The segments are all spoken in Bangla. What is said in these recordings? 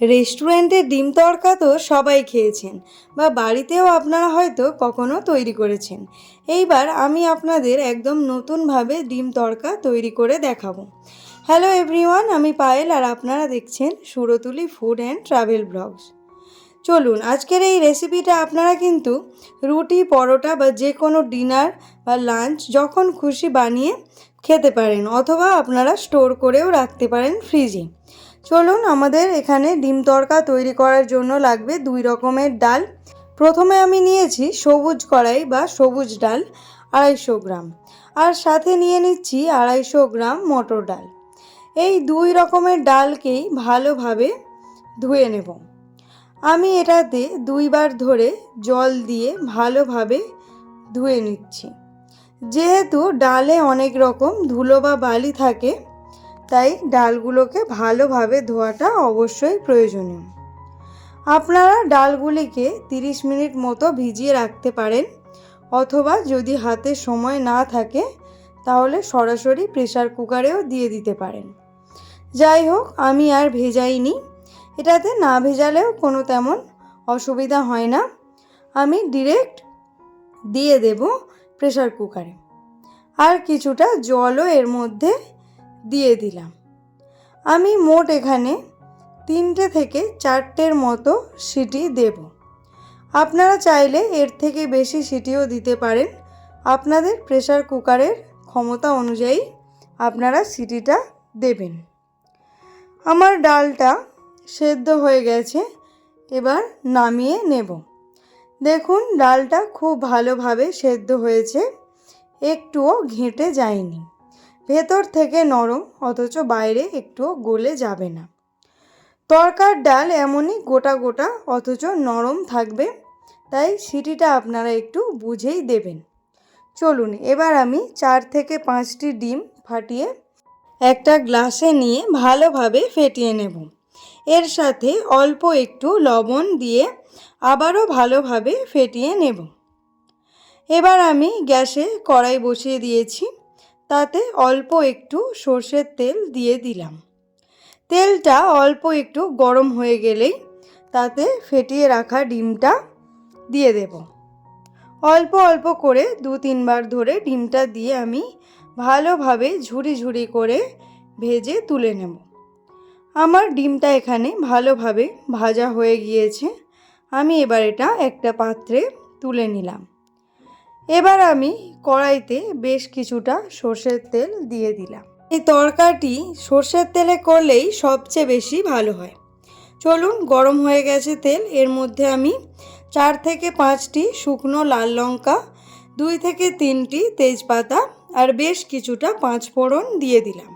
রেস্টুরেন্টের ডিম তড়কা তো সবাই খেয়েছেন বা বাড়িতেও আপনারা হয়তো কখনো তৈরি করেছেন। এইবার আমি আপনাদের একদম নতুনভাবে ডিম তড়কা তৈরি করে দেখাবো। হ্যালো এভরিওয়ান, আমি পায়েল আর আপনারা দেখছেন Surtuli food and travel blogs. চলুন, আজকের এই রেসিপিটা আপনারা কিন্তু রুটি, পরোটা বা যে কোনো ডিনার বা লাঞ্চ যখন খুশি বানিয়ে খেতে পারেন অথবা আপনারা স্টোর করেও রাখতে পারেন ফ্রিজে। চলুন আমাদের এখানে ডিম তড়কা তৈরি করার জন্য লাগবে দুই রকমের ডাল। প্রথমে আমি নিয়েছি সবুজ কড়াই বা সবুজ ডাল, আড়াইশো গ্রাম। আর সাথে নিয়ে নিচ্ছি আড়াইশো গ্রাম মটর ডাল। এই দুই রকমের ডালকেই ভালোভাবে ধুয়ে নেব। আমি এটাতে দুইবার ধরে জল দিয়ে ভালোভাবে ধুয়ে নিচ্ছি। যেহেতু ডালে অনেক রকম ধুলো বা বালি থাকে তাই ডালগুলোকে ভালোভাবে ধোয়াটা অবশ্যই প্রয়োজনীয়। আপনারা ডালগুলিকে 30 মিনিট মতো ভিজিয়ে রাখতে পারেন, অথবা যদি হাতে সময় না থাকে, তাহলে সরাসরি প্রেশার কুকারেও দিয়ে দিতে পারেন। যাই হোক, আমি আর ভেজাইনি। এটাতে না ভেজালেও কোনো তেমন অসুবিধা হয় না। আমি ডিরেক্ট দিয়ে দেব প্রেশার কুকারে। আর কিছুটা জলও এর মধ্যে দিয়ে দিলাম। আমি মোট এখানে তিনটে থেকে চারটের মতো সিটি দেব। আপনারা চাইলে এর থেকে বেশি সিটিও দিতে পারেন। আপনাদের প্রেসার কুকারের ক্ষমতা অনুযায়ী আপনারা সিটিটা দেবেন। আমার ডালটা সেদ্ধ হয়ে গেছে, এবার নামিয়ে নেব। দেখুন, ডালটা খুব ভালোভাবে সেদ্ধ হয়েছে। একটুও ঘেঁটে যায়নি। ভেতর থেকে নরম, অথচ বাইরে একটুও গলে যাবে না। তরকার ডাল এমনই গোটা গোটা, অথচ নরম থাকবে, তাই সিটিটা আপনারা একটু বুঝেই দেবেন। চলুন, এবার আমি চার থেকে পাঁচটি ডিম ফাটিয়ে একটা গ্লাসে নিয়ে ভালোভাবে ফেটিয়ে নেব। এর সাথে অল্প একটু লবণ দিয়ে আবারও ভালোভাবে ফেটিয়ে নেব। এবার আমি গ্যাসে কড়াই বসিয়ে দিয়েছি। তাতে অল্প একটু সর্ষের তেল দিয়ে দিলাম। তেলটা অল্প একটু গরম হয়ে গেলেই তাতে ফেটিয়ে রাখা ডিমটা দিয়ে দেব। অল্প অল্প করে দু তিনবার ধরে ডিমটা দিয়ে আমি ভালোভাবে ঝুড়ি ঝুড়ি করে ভেজে তুলে নেব। আমার ডিমটা এখানে ভালোভাবে ভাজা হয়ে গিয়েছে। আমি এবার এটা একটা পাত্রে তুলে নিলাম। এবার আমি কড়াইতে বেশ কিছুটা সর্ষের তেল দিয়ে দিলাম। এই তরকাটি সর্ষের তেলে করলেই সবচেয়ে বেশি ভালো হয়। চলুন, গরম হয়ে গেছে তেল। এর মধ্যে আমি চার থেকে পাঁচটি শুকনো লাল লঙ্কা, দুই থেকে তিনটি তেজপাতা আর বেশ কিছুটা পাঁচ ফোড়ন দিয়ে দিলাম।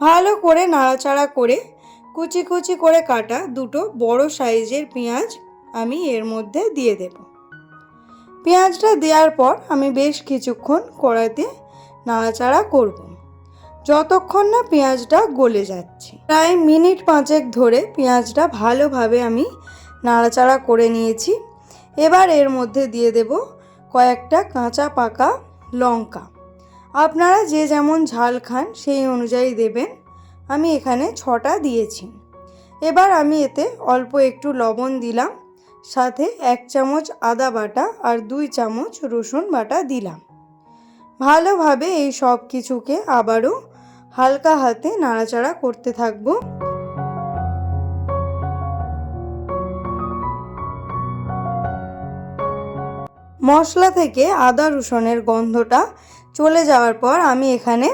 ভালো করে নাড়াচাড়া করে কুচি কুচি করে কাটা দুটো বড় সাইজের পেঁয়াজ আমি এর মধ্যে দিয়ে দেব। পেঁয়াজটা দেওয়ার পর আমি বেশ কিছুক্ষণ কড়াইতে নাড়াচাড়া করব। যতক্ষণ না পেঁয়াজটা গলে যাচ্ছে। প্রায় মিনিট পাঁচেক ধরে পেঁয়াজটা ভালোভাবে আমি নাড়াচাড়া করে নিয়েছি। এবার এর মধ্যে দিয়ে দেব কয়েকটা কাঁচা পাকা লঙ্কা। আপনারা যে যেমন ঝাল খান সেই অনুযায়ী দেবেন। আমি এখানে ছটা দিয়েছি। এবার আমি এতে অল্প একটু লবণ দিলাম। সাথে এক চামচ আদা বাটা আর দুই চামচ রসুন বাটা দিলাম। ভালোভাবে এই সব কিছুকে আবারও হালকা হাতে নাড়াচাড়া করতে থাকব। মশলা থেকে আদা রসুনের গন্ধটা চলে যাওয়ার পর আমি এখানে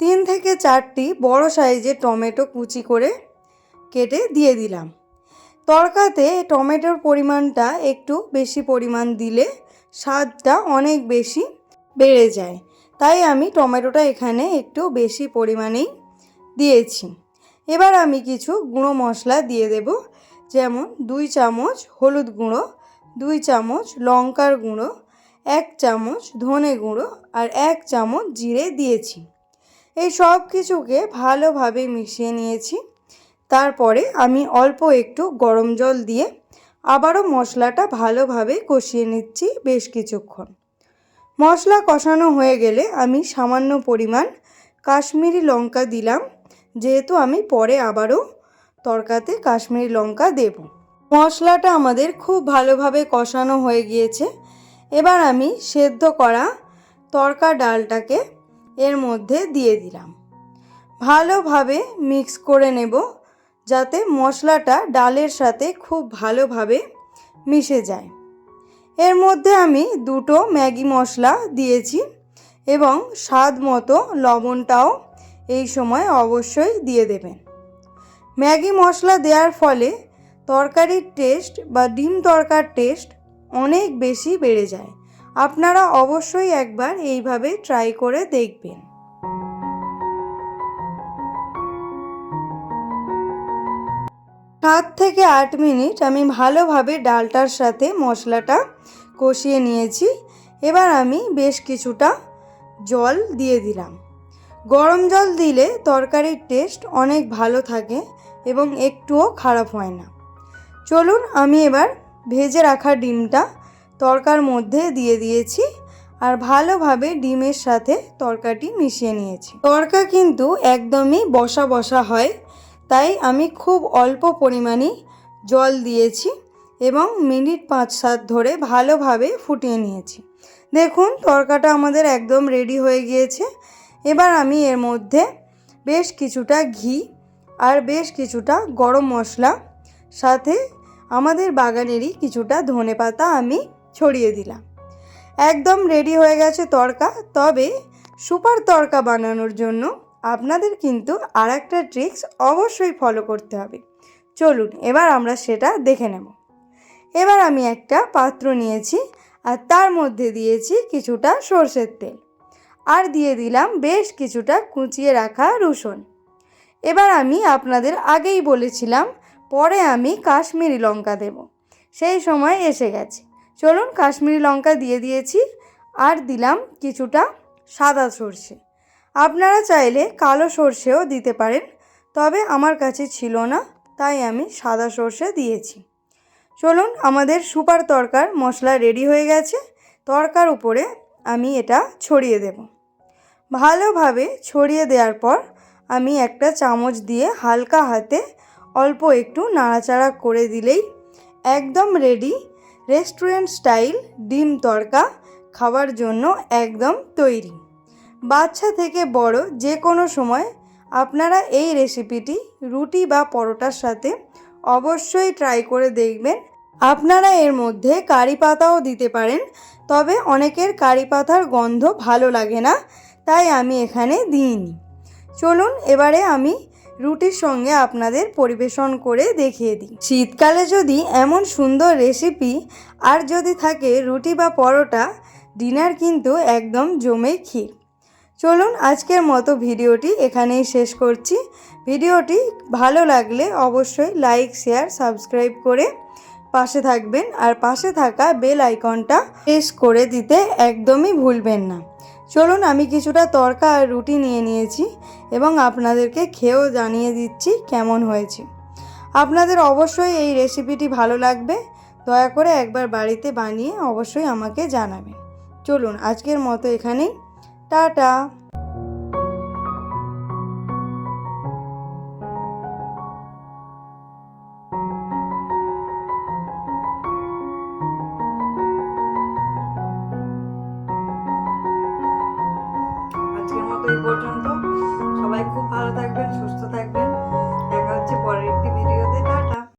তিন থেকে চারটি বড় সাইজের টমেটো কুচি করে কেটে দিয়ে দিলাম। তরকাতে টমেটোর পরিমাণটা একটু বেশি পরিমাণ দিলে স্বাদটা অনেক বেশি বেড়ে যায়। তাই আমি টমেটোটা এখানে একটু বেশি পরিমাণেই দিয়েছি। এবার আমি কিছু গুঁড়ো মশলা দিয়ে দেব, যেমন দুই চামচ হলুদ গুঁড়ো, দুই চামচ লঙ্কার গুঁড়ো, এক চামচ ধনে গুঁড়ো আর এক চামচ জিরে দিয়েছি। এই সব কিছুকে ভালোভাবে মিশিয়ে নিয়েছি। তারপরে আমি অল্প একটু গরম জল দিয়ে আবারও মশলাটা ভালোভাবে কষিয়ে নিচ্ছি বেশ কিছুক্ষণ। মশলা কষানো হয়ে গেলে আমি সামান্য পরিমাণ কাশ্মীরি লঙ্কা দিলাম, যেহেতু আমি পরে আবারও তরকাতে কাশ্মীরি লঙ্কা দেব। মশলাটা আমাদের খুব ভালোভাবে কষানো হয়ে গিয়েছে। এবার আমি সেদ্ধ করা তরকা ডালটাকে এর মধ্যে দিয়ে দিলাম। ভালোভাবে মিক্স করে নেব। যাতে মশলাটা ডালের সাথে খুব ভালোভাবে মিশে যায়। এর মধ্যে আমি দুটো ম্যাগি মশলা দিয়েছি এবং স্বাদ মতো লবণটাও এই সময় অবশ্যই দিয়ে দেবেন। ম্যাগি মশলা দেওয়ার ফলে তরকারির টেস্ট বা ডিম তরকার টেস্ট অনেক বেশি বেড়ে যায়। আপনারা অবশ্যই একবার এইভাবে ট্রাই করে দেখবেন। সাত থেকে আট মিনিট আমি ভালোভাবে ডালটার সাথে মশলাটা কষিয়ে নিয়েছি। এবার আমি বেশ কিছুটা জল দিয়ে দিলাম। গরম জল দিলে তরকারির টেস্ট অনেক ভালো থাকে এবং একটুও খারাপ হয় না। চলুন আমি এবার ভেজে রাখা ডিমটা তরকার মধ্যে দিয়ে দিয়েছি আর ভালোভাবে ডিমের সাথে তরকাটি মিশিয়ে নিয়েছি। তরকা কিন্তু একদমই বসা বসা হয় তাই আমি খুব অল্প পরিমাণেই জল দিয়েছি এবং মিনিট পাঁচ সাত ধরে ভালোভাবে ফুটিয়ে নিয়েছি। দেখুন, তরকাটা আমাদের একদম রেডি হয়ে গিয়েছে। এবার আমি এর মধ্যে বেশ কিছুটা ঘি আর বেশ কিছুটা গরম মশলা, সাথে আমাদের বাগানেরই কিছুটা ধনে পাতা আমি ছড়িয়ে দিলাম। একদম রেডি হয়ে গেছে তরকা, তবে সুপার তরকা বানানোর জন্য আপনাদের কিন্তু আর একটা ট্রিক্স অবশ্যই ফলো করতে হবে। চলুন, এবার আমরা সেটা দেখে নেব। এবার আমি একটা পাত্র নিয়েছি আর তার মধ্যে দিয়েছি কিছুটা সর্ষের তেল। আর দিয়ে দিলাম বেশ কিছুটা কুচিয়ে রাখা রসুন। এবার আমি আপনাদের আগেই বলেছিলাম, পরে আমি কাশ্মীরি লঙ্কা দেব। সেই সময় এসে গেছে। চলুন, কাশ্মীরি লঙ্কা দিয়ে দিয়েছি আর দিলাম কিছুটা সাদা সর্ষে। আপনারা চাইলে কালো সর্ষেও দিতে পারেন, তবে আমার কাছে ছিল না, তাই আমি সাদা সর্ষে দিয়েছি। চলুন, আমাদের সুপার তরকার মশলা রেডি হয়ে গেছে। তরকার উপরে আমি এটা ছড়িয়ে দেব। ভালোভাবে ছড়িয়ে দেওয়ার পর আমি একটা চামচ দিয়ে হালকা হাতে অল্প একটু নাড়াচাড়া করে দিলেই একদম রেডি রেস্টুরেন্ট স্টাইল ডিম তড়কা খাওয়ার জন্য একদম তৈরি। বাচ্চা থেকে বড় যে কোনো সময় আপনারা এই রেসিপিটি, রুটি বা পরোটার সাথে অবশ্যই ট্রাই করে দেখবেন। আপনারা এর মধ্যে কারি পাতাও দিতে পারেন, তবে অনেকের কারি পাতার গন্ধ ভালো লাগে না, তাই আমি এখানে দিইনি। চলুন এবারে আমি রুটির সঙ্গে আপনাদের পরিবেশন করে দেখিয়ে দিই। শীতকালে যদি এমন সুন্দর রেসিপি আর যদি থাকে রুটি বা পরোটা, ডিনার কিন্তু একদম জমে ক্ষীর। চলুন আজকের মতো ভিডিওটি এখানেই শেষ করছি। ভিডিওটি ভালো লাগলে অবশ্যই লাইক, শেয়ার, সাবস্ক্রাইব করে পাশে থাকবেন আর পাশে থাকা বেল আইকনটা প্রেস করে দিতে একদমই ভুলবেন না। চলুন আমি কিছুটা তরকা আর রুটি নিয়ে নিয়েছি এবং আপনাদেরকে খেয়েও জানিয়ে দিচ্ছি কেমন হয়েছে। আপনাদের অবশ্যই এই রেসিপিটি ভালো লাগবে, দয়া করে একবার বাড়িতে বানিয়ে অবশ্যই আমাকে জানাবেন। চলুন আজকের মতো এখানেই। টাটা!